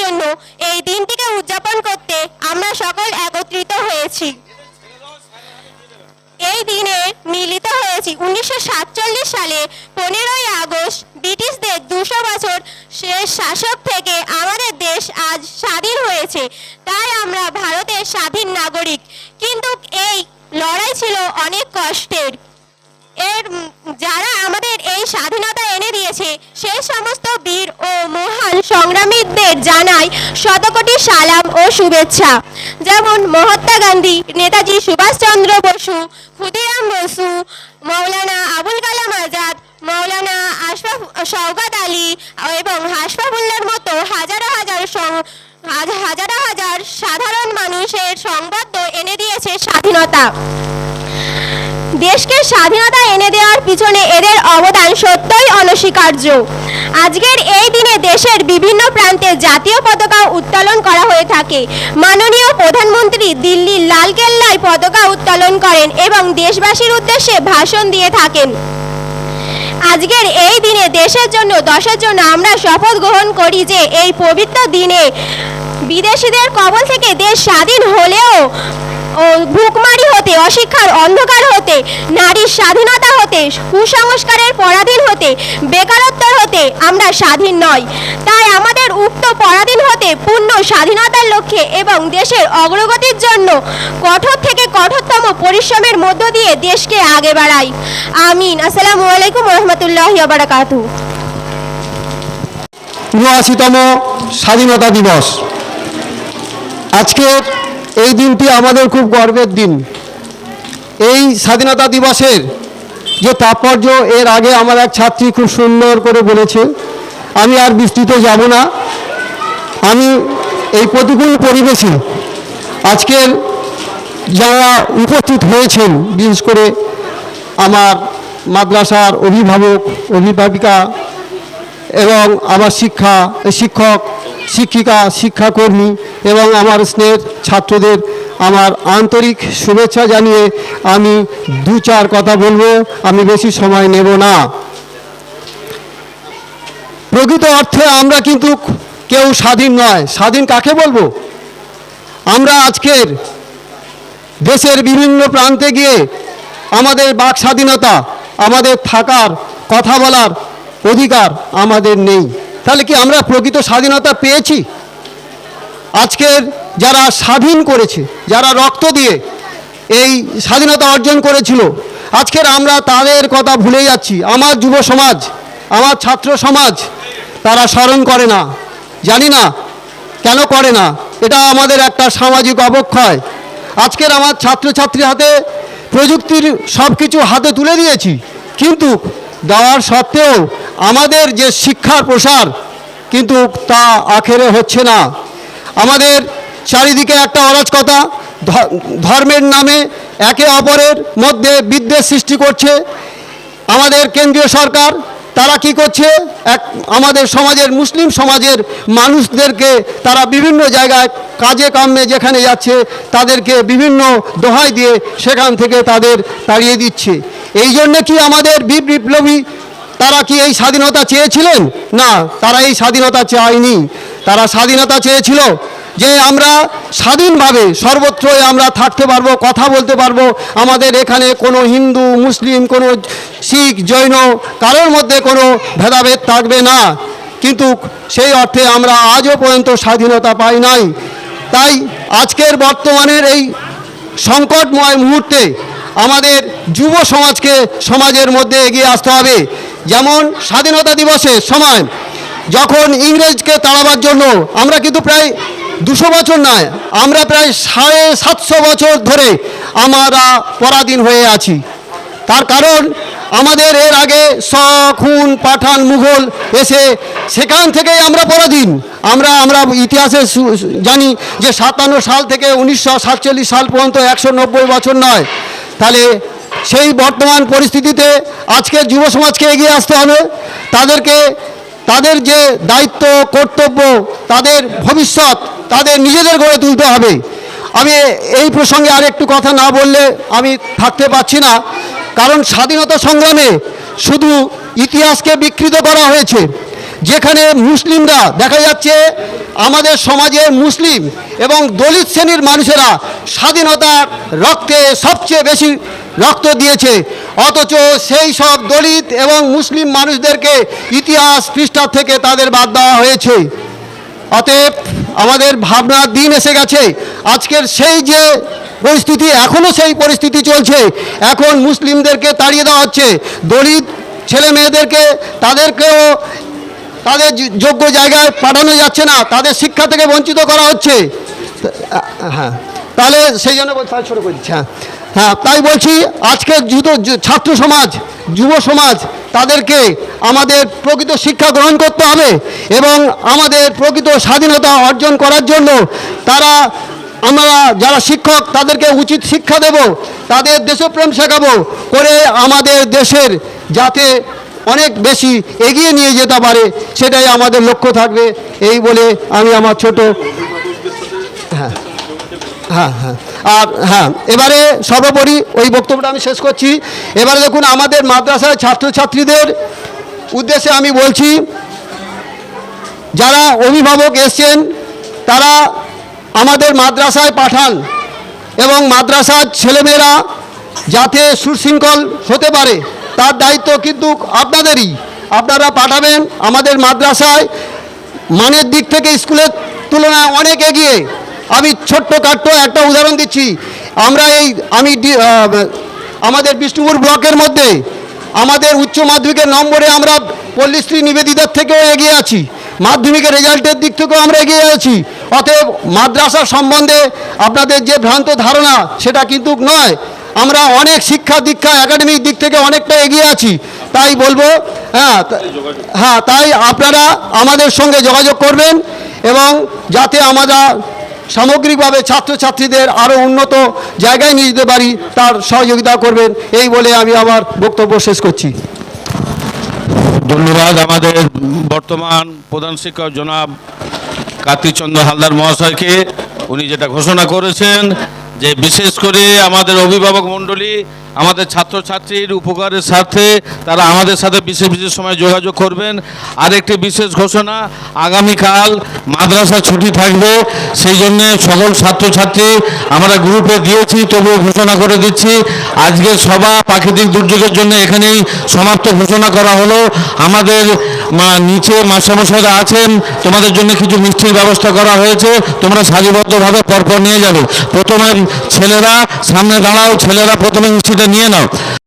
জন্য এই দিনটিকে উদযাপন করতে আমরা সকল একত্রিত হয়েছি। এই দিনে মিলিত হয়েছি উনিশশো সাতচল্লিশ সালে পনেরোই আগস্ট ব্রিটিশদের দুশো বছর শেষ শাসক থেকে আমাদের দেশ আজ স্বাধীন হয়েছে। তাই আমরা ভারতের স্বাধীন নাগরিক। কিন্তু এই লড়াই ছিল অনেক কষ্টের। এর যারা আমাদের এই স্বাধীনতা এনে দিয়েছে সেই সমস্ত বীর ও মহান জানাই শতকোটি সালাম ও শুভেচ্ছা। যেমন মহাত্মা গান্ধী, নেতাজি সুভাষচন্দ্র বসু, ক্ষুদিরাম বসু, মৌলানা আবুল কালাম আজাদ, মৌলানা আশরাফ শওকাত আলী এবং হাসফাবুল্লার মতো হাজারো হাজার হাজারো হাজার সাধারণ মানুষের সংবাদ এনে দিয়েছে স্বাধীনতা। দেশকে স্বাধীনতা এনে দেওয়ার পিছনে এদের অবদান সত্যই অনস্বীকার্য। আজকের এই দিনে দেশের বিভিন্ন প্রান্তে জাতীয় পতাকা উত্তোলন করা হয়ে থাকে। মাননীয় প্রধানমন্ত্রী দিল্লির লালকেল্লায় পতাকা উত্তোলন করেন এবং দেশবাসীর উদ্দেশ্যে ভাষণ দিয়ে থাকেন। আজকের এই দিনে দেশের জন্য, দশের জন্য আমরা শপথ গ্রহণ করি যে এই পবিত্র দিনে বিদেশিদের কবল থেকে দেশ স্বাধীন হলেও ভুকমারি হতে, অশিক্ষার অন্ধকার হতে, নারীর স্বাধীনতা হতে, কুসংস্কারের পরাধীন হতে বেকারত্ব হতে আমরা স্বাধীন নয় তাই আমাদের উক্ত পরাধীন হতে, পূর্ণ স্বাধীনতার লক্ষ্যে এবং দেশের অগ্রগতির জন্য কঠোর থেকে কঠোরতম পরিশ্রমের মধ্য দিয়ে দেশকে আগে বাড়াই। আমিন। আসসালামু আলাইকুম রহমতুল্লাহ বারাকাতু উনআশিতম স্বাধীনতা দিবস। আজকের এই দিনটি আমাদের খুব গর্বের দিন। এই স্বাধীনতা দিবসের যে তাৎপর্য, এর আগে আমার এক ছাত্রী খুব সুন্দর করে বলেছে, আমি আর বিস্তৃত যাব না। আমি এই প্রতিকূল পরিবেশে আজকের যারা উপস্থিত হয়েছেন, বিশেষ করে আমার মাদ্রাসার অভিভাবক, অভিভাবিকা এবং আমার শিক্ষা, শিক্ষক, শিক্ষিকা, শিক্ষাকর্মী এবং আমার স্নেহের ছাত্রদের আমার আন্তরিক শুভেচ্ছা জানিয়ে আমি দু চার কথা বলব, আমি বেশি সময় নেব না। প্রকৃত অর্থে আমরা কিন্তু কেউ স্বাধীন নয়। স্বাধীন কাকে বলব? আমরা আজকের দেশের বিভিন্ন প্রান্তে গিয়ে আমাদের বাক স্বাধীনতা, আমাদের থাকার, কথা বলার অধিকার আমাদের নেই। তাহলে কি আমরা প্রকৃত স্বাধীনতা পেয়েছি? আজকের যারা স্বাধীন করেছে, যারা রক্ত দিয়ে এই স্বাধীনতা অর্জন করেছিল আজকের আমরা তাদের কথা ভুলে যাচ্ছি। আমার যুব সমাজ, আমার ছাত্র সমাজ, তারা স্মরণ করে না, জানি না কেন করে না, এটা আমাদের একটা সামাজিক অবক্ষয়। আজকের আমার ছাত্রছাত্রী হাতে প্রযুক্তির সব কিছু হাতে তুলে দিয়েছি, কিন্তু দেওয়ার সত্ত্বেও আমাদের যে শিক্ষার প্রসার, কিন্তু তা আখেরে হচ্ছে না। আমাদের চারিদিকে একটা অরাজকতা ধর্মের নামে একে অপরের মধ্যে বিদ্বেষ সৃষ্টি করছে। আমাদের কেন্দ্রীয় সরকার, তারা কি করছে? এক, আমাদের সমাজের, মুসলিম সমাজের মানুষদেরকে তারা বিভিন্ন জায়গায় কাজে কামে যেখানে যাচ্ছে, তাদেরকে বিভিন্ন দোহাই দিয়ে সেখান থেকে তাদের তাড়িয়ে দিচ্ছে। এই জন্যে কি আমাদের বিপ্লবী তারা কি এই স্বাধীনতা চেয়েছিলেন? না, তারা এই স্বাধীনতা চায়নি। তারা স্বাধীনতা চেয়েছিল যে আমরা স্বাধীনভাবে, সর্বত্রই আমরা থাকতে পারব, কথা বলতে পারব। আমাদের এখানে কোনো হিন্দু, মুসলিম, কোনো শিখ, জৈন কারোর মধ্যে কোনো ভেদাভেদ থাকবে না। কিন্তু সেই অর্থে আমরা আজও পর্যন্ত স্বাধীনতা পাই নাই। তাই আজকের বর্তমানের এই সংকটময় মুহূর্তে আমাদের যুব সমাজকে সমাজের মধ্যে এগিয়ে আসতে হবে। যেমন স্বাধীনতা দিবসের সময় যখন ইংরেজকে তাড়াবার জন্য আমরা কিন্তু প্রায় দুশো বছর নয়, আমরা প্রায় সাড়ে সাতশো বছর ধরে আমরা পরাধীন হয়ে আছি। তার কারণ আমাদের এর আগে খুন, পাঠান, মুঘল এসে সেখান থেকেই আমরা পরাধীন। আমরা আমরা ইতিহাসে জানি যে সাতান্ন সাল থেকে উনিশশো সাতচল্লিশ সাল পর্যন্ত একশো নব্বই বছর নয়। তাহলে সেই বর্তমান পরিস্থিতিতে আজকে যুব সমাজকে এগিয়ে আসতে হবে। তাদেরকে, তাদের যে দায়িত্ব, কর্তব্য, তাদের ভবিষ্যৎ, তাদের নিজেদের গড়ে তুলতে হবে। আমি এই প্রসঙ্গে আর একটু কথা না বললে আমি থাকতে পারছি না। কারণ স্বাধীনতা সংগ্রামে শুধু ইতিহাসকে বিকৃত করা হয়েছে। যেখানে মুসলিমরা, দেখা যাচ্ছে আমাদের সমাজের মুসলিম এবং দলিত শ্রেণির মানুষেরা স্বাধীনতার রক্তে সবচেয়ে বেশি রক্ত দিয়েছে। অথচ সেই সব দলিত এবং মুসলিম মানুষদেরকে ইতিহাস পৃষ্ঠা থেকে তাদের বাদ দেওয়া হয়েছে। অতএব আমাদের ভাবনার দিন এসে গেছে। আজকের সেই যে পরিস্থিতি এখনও সেই পরিস্থিতি চলছে। এখন মুসলিমদেরকে তাড়িয়ে দেওয়া হচ্ছে। দলিত ছেলে মেয়েদেরকে তাদেরকেও তাদের যোগ্য জায়গায় পাঠানো যাচ্ছে না। তাদের শিক্ষা থেকে বঞ্চিত করা হচ্ছে। হ্যাঁ। তাহলে সেই জন্য বলছি, তাহলে ছোটো করে দিচ্ছি হ্যাঁ। হ্যাঁ তাই বলছি আজকের যুত ছাত্র সমাজ, যুব সমাজ, তাদেরকে আমাদের প্রকৃত শিক্ষা গ্রহণ করতে হবে এবং আমাদের প্রকৃত স্বাধীনতা অর্জন করার জন্য তারা, আমরা যারা শিক্ষক, তাদেরকে উচিত শিক্ষা দেব, তাদের দেশপ্রেম শেখাবো, করে আমাদের দেশের যাতে অনেক বেশি এগিয়ে নিয়ে যেতে পারে, সেটাই আমাদের লক্ষ্য থাকবে, এই বলে আমি আমার ছোট হ্যাঁ হ্যাঁ। আর হ্যাঁ এবারে সর্বোপরি ওই বক্তব্যটা আমি শেষ করছি। এবারে দেখুন, আমাদের মাদ্রাসার ছাত্রছাত্রীদের উদ্দেশ্যে আমি বলছি, যারা অভিভাবক এসছেন, তারা আমাদের মাদ্রাসায় পাঠান এবং মাদ্রাসার ছেলেমেয়েরা যাতে সুশৃঙ্খল হতে পারে, তার দায়িত্ব কিন্তু আপনাদেরই। আপনারা পাঠাবেন আমাদের মাদ্রাসায়। মানের দিক থেকে স্কুলের তুলনায় অনেক এগিয়ে। আমি ছোট্ট কাট্ট একটা উদাহরণ দিচ্ছি। আমরা এই, আমি আমাদের বিষ্ণুপুর ব্লকের মধ্যে আমাদের উচ্চ মাধ্যমিকের নম্বরে আমরা পল্লীশ্রী নিবেদিতার থেকেও এগিয়ে আছি। মাধ্যমিকের রেজাল্টের দিক থেকেও আমরা এগিয়ে আছি। অতএব মাদ্রাসা সম্বন্ধে আপনাদের যে ভ্রান্ত ধারণা, সেটা কিন্তু নয়। আমরা অনেক শিক্ষা দীক্ষা একাডেমিক দিক থেকে অনেকটা এগিয়ে আছি। তাই বলব হ্যাঁ হ্যাঁ তাই আপনারা আমাদের সঙ্গে যোগাযোগ করবেন এবং যাতে আমরা সামগ্রিকভাবে ছাত্রছাত্রীদের আরও উন্নত জায়গায় নিয়ে যেতে পারি, তার সহযোগিতা করবেন, এই বলে আমি আমার বক্তব্য শেষ করছি। ধন্যবাদ আমাদের বর্তমান প্রধান শিক্ষক জনাব কার্তিকচন্দ্র হালদার মহাশয়কে, উনি যেটা ঘোষণা করেছেন যে বিশেষ করে আমাদের অভিভাবক মণ্ডলী, আমাদের ছাত্রছাত্রীর উপকারের সাথে তারা আমাদের সাথে বিশেষ বিশেষ সময় যোগাযোগ করবেন। আরেকটি বিশেষ ঘোষণা, আগামীকাল মাদ্রাসা ছুটি থাকবে, সেই জন্য সকল ছাত্রছাত্রী আমরা গ্রুপে দিয়েছি, তবুও ঘোষণা করে দিচ্ছি। আজকে সভা প্রাকৃতিক দুর্যোগের জন্য এখানেই সমাপ্ত ঘোষণা করা হলো। আমাদের মা নিচে মাস্টারমশাইরা আছেন, তোমাদের জন্য কিছু মিষ্টির ব্যবস্থা করা হয়েছে, তোমরা সারিবদ্ধভাবে পরপর নিয়ে যাবে। প্রথমে ছেলেরা, সামনে দাঁড়াও, ছেলেরা প্রথমে মিষ্টিটা নিয়ে নাও।